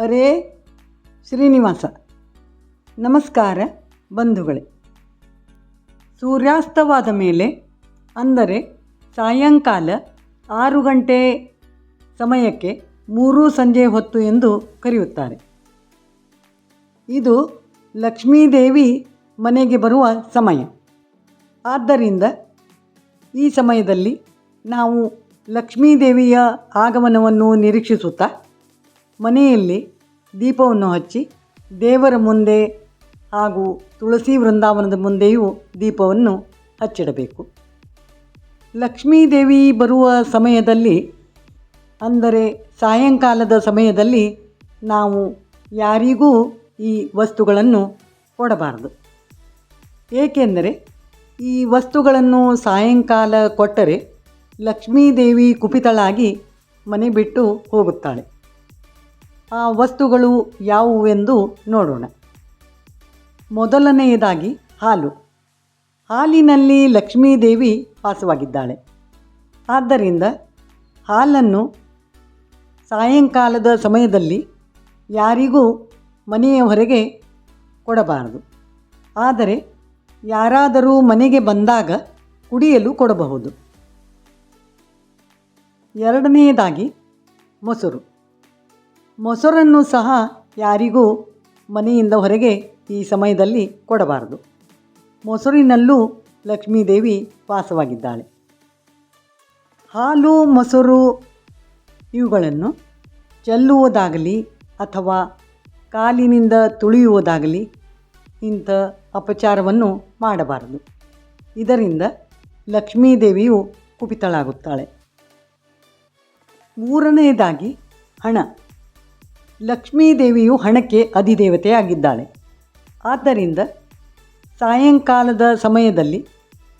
ಹರೇ ಶ್ರೀನಿವಾಸ. ನಮಸ್ಕಾರ ಬಂಧುಗಳೇ. ಸೂರ್ಯಾಸ್ತವಾದ ಮೇಲೆ ಅಂದರೆ ಸಾಯಂಕಾಲ ಆರು ಗಂಟೆ ಸಮಯಕ್ಕೆ ಮೂರು ಸಂಜೆ ಹೊತ್ತು ಎಂದು ಕರೆಯುತ್ತಾರೆ. ಇದು ಲಕ್ಷ್ಮೀದೇವಿ ಮನೆಗೆ ಬರುವ ಸಮಯ. ಆದ್ದರಿಂದ ಈ ಸಮಯದಲ್ಲಿ ನಾವು ಲಕ್ಷ್ಮೀದೇವಿಯ ಆಗಮನವನ್ನು ನಿರೀಕ್ಷಿಸುತ್ತಾ ಮನೆಯಲ್ಲಿ ದೀಪವನ್ನು ಹಚ್ಚಿ ದೇವರ ಮುಂದೆ ಹಾಗೂ ತುಳಸಿ ವೃಂದಾವನದ ಮುಂದೆಯೂ ದೀಪವನ್ನು ಹಚ್ಚಿಡಬೇಕು. ಲಕ್ಷ್ಮೀದೇವಿ ಬರುವ ಸಮಯದಲ್ಲಿ, ಅಂದರೆ ಸಾಯಂಕಾಲದ ಸಮಯದಲ್ಲಿ ನಾವು ಯಾರಿಗೂ ಈ ವಸ್ತುಗಳನ್ನು ಕೊಡಬಾರದು. ಏಕೆಂದರೆ ಈ ವಸ್ತುಗಳನ್ನು ಸಾಯಂಕಾಲ ಕೊಟ್ಟರೆ ಲಕ್ಷ್ಮೀದೇವಿ ಕುಪಿತಳಾಗಿ ಮನೆ ಬಿಟ್ಟು ಹೋಗುತ್ತಾಳೆ. ವಸ್ತುಗಳು ಯಾವುವೆಂದು ನೋಡೋಣ. ಮೊದಲನೆಯದಾಗಿ ಹಾಲು. ಹಾಲಿನಲ್ಲಿ ಲಕ್ಷ್ಮೀದೇವಿ ವಾಸವಾಗಿದ್ದಾಳೆ. ಆದ್ದರಿಂದ ಹಾಲನ್ನು ಸಾಯಂಕಾಲದ ಸಮಯದಲ್ಲಿ ಯಾರಿಗೂ ಮನೆಯ ಹೊರಗೆ ಕೊಡಬಾರದು. ಆದರೆ ಯಾರಾದರೂ ಮನೆಗೆ ಬಂದಾಗ ಕುಡಿಯಲು ಕೊಡಬಹುದು. ಎರಡನೆಯದಾಗಿ ಮೊಸರು. ಮೊಸರನ್ನು ಸಹ ಯಾರಿಗೂ ಮನೆಯಿಂದ ಹೊರಗೆ ಈ ಸಮಯದಲ್ಲಿ ಕೊಡಬಾರದು. ಮೊಸರಿನಲ್ಲೂ ಲಕ್ಷ್ಮೀದೇವಿ ವಾಸವಾಗಿದ್ದಾಳೆ. ಹಾಲು, ಮೊಸರು ಇವುಗಳನ್ನು ಚೆಲ್ಲುವುದಾಗಲಿ ಅಥವಾ ಕಾಲಿನಿಂದ ತುಳಿಯುವುದಾಗಲಿ ಇಂಥ ಅಪಚಾರವನ್ನು ಮಾಡಬಾರದು. ಇದರಿಂದ ಲಕ್ಷ್ಮೀದೇವಿಯು ಕುಪಿತಳಾಗುತ್ತಾಳೆ. ಮೂರನೆಯದಾಗಿ ಹಣ. ಲಕ್ಷ್ಮೀದೇವಿಯು ಹಣಕ್ಕೆ ಅಧಿದೇವತೆ ಆಗಿದ್ದಾಳೆ ಆದ್ದರಿಂದ ಸಾಯಂಕಾಲದ ಸಮಯದಲ್ಲಿ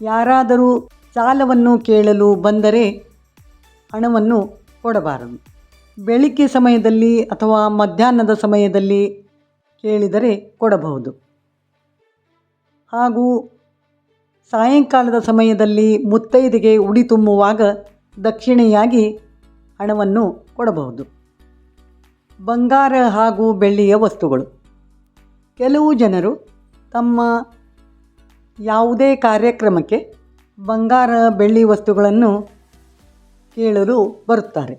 ಯಾರಾದರೂ ಸಾಲವನ್ನು ಕೇಳಲು ಬಂದರೆ ಹಣವನ್ನು ಕೊಡಬಾರದು. ಬೆಳಿಗ್ಗೆ ಸಮಯದಲ್ಲಿ ಅಥವಾ ಮಧ್ಯಾಹ್ನದ ಸಮಯದಲ್ಲಿ ಕೇಳಿದರೆ ಕೊಡಬಹುದು. ಹಾಗೂ ಸಾಯಂಕಾಲದ ಸಮಯದಲ್ಲಿ ಮುತ್ತೈದೆಗೆ ಉಡಿ ತುಂಬುವಾಗ ದಕ್ಷಿಣೆಯಾಗಿ ಹಣವನ್ನು ಕೊಡಬಹುದು. ಬಂಗಾರ ಹಾಗೂ ಬೆಳ್ಳಿಯ ವಸ್ತುಗಳು. ಕೆಲವು ಜನರು ತಮ್ಮ ಯಾವುದೇ ಕಾರ್ಯಕ್ರಮಕ್ಕೆ ಬಂಗಾರ, ಬೆಳ್ಳಿ ವಸ್ತುಗಳನ್ನು ಕೇಳಲು ಬರುತ್ತಾರೆ.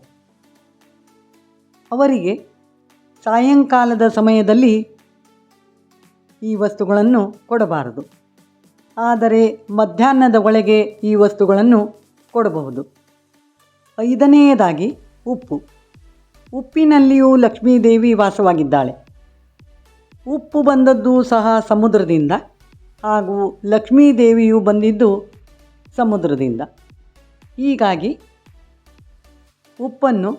ಅವರಿಗೆ ಸಾಯಂಕಾಲದ ಸಮಯದಲ್ಲಿ ಈ ವಸ್ತುಗಳನ್ನು ಕೊಡಬಾರದು. ಆದರೆ ಮಧ್ಯಾಹ್ನದ ಒಳಗೆ ಈ ವಸ್ತುಗಳನ್ನು ಕೊಡಬಹುದು. ಐದನೆಯದಾಗಿ ಉಪ್ಪು. ಉಪ್ಪಿನಲ್ಲಿಯೂ ಲಕ್ಷ್ಮೀದೇವಿ ವಾಸವಾಗಿದ್ದಾಳೆ. ಉಪ್ಪು ಬಂದದ್ದು ಸಹ ಸಮುದ್ರದಿಂದ, ಹಾಗೂ ಲಕ್ಷ್ಮೀದೇವಿಯು ಬಂದಿದ್ದು ಸಮುದ್ರದಿಂದ. ಹೀಗಾಗಿ ಉಪ್ಪನ್ನು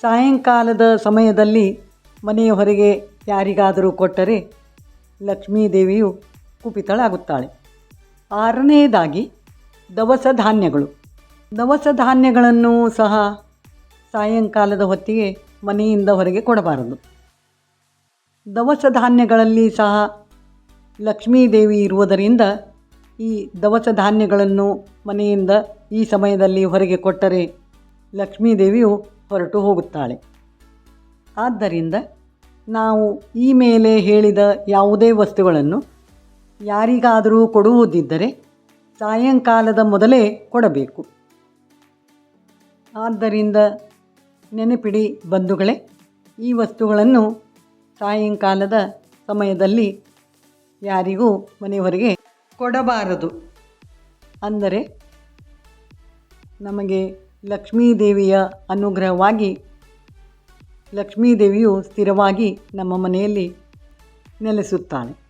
ಸಾಯಂಕಾಲದ ಸಮಯದಲ್ಲಿ ಮನೆಯ ಹೊರಗೆ ಯಾರಿಗಾದರೂ ಕೊಟ್ಟರೆ ಲಕ್ಷ್ಮೀದೇವಿಯು ಕುಪಿತಳಾಗುತ್ತಾಳೆ. ಆರನೆಯದಾಗಿ ದವಸ ಧಾನ್ಯಗಳು. ದವಸ ಧಾನ್ಯಗಳನ್ನು ಸಹ ಸಾಯಂಕಾಲದ ಹೊತ್ತಿಗೆ ಮನೆಯಿಂದ ಹೊರಗೆ ಕೊಡಬಾರದು. ದವಸ ಧಾನ್ಯಗಳಲ್ಲಿ ಸಹ ಲಕ್ಷ್ಮೀದೇವಿ ಇರುವುದರಿಂದ ಈ ದವಸ ಧಾನ್ಯಗಳನ್ನು ಮನೆಯಿಂದ ಈ ಸಮಯದಲ್ಲಿ ಹೊರಗೆ ಕೊಟ್ಟರೆ ಲಕ್ಷ್ಮೀದೇವಿಯು ಹೊರಟು ಹೋಗುತ್ತಾಳೆ. ಆದ್ದರಿಂದ ನಾವು ಈ ಮೇಲೆ ಹೇಳಿದ ಯಾವುದೇ ವಸ್ತುಗಳನ್ನು ಯಾರಿಗಾದರೂ ಕೊಡುವುದಿದ್ದರೆ ಸಾಯಂಕಾಲದ ಮೊದಲೇ ಕೊಡಬೇಕು. ಆದ್ದರಿಂದ ನೆನಪಿಡಿ ಬಂಧುಗಳೇ, ಈ ವಸ್ತುಗಳನ್ನು ಸಾಯಂಕಾಲದ ಸಮಯದಲ್ಲಿ ಯಾರಿಗೂ ಮನೆಯವರಿಗೆ ಕೊಡಬಾರದು. ಅಂದರೆ ನಮಗೆ ಲಕ್ಷ್ಮೀದೇವಿಯ ಅನುಗ್ರಹವಾಗಿ, ಲಕ್ಷ್ಮೀದೇವಿಯು ಸ್ಥಿರವಾಗಿ ನಮ್ಮ ಮನೆಯಲ್ಲಿ ನೆಲೆಸುತ್ತಾಳೆ.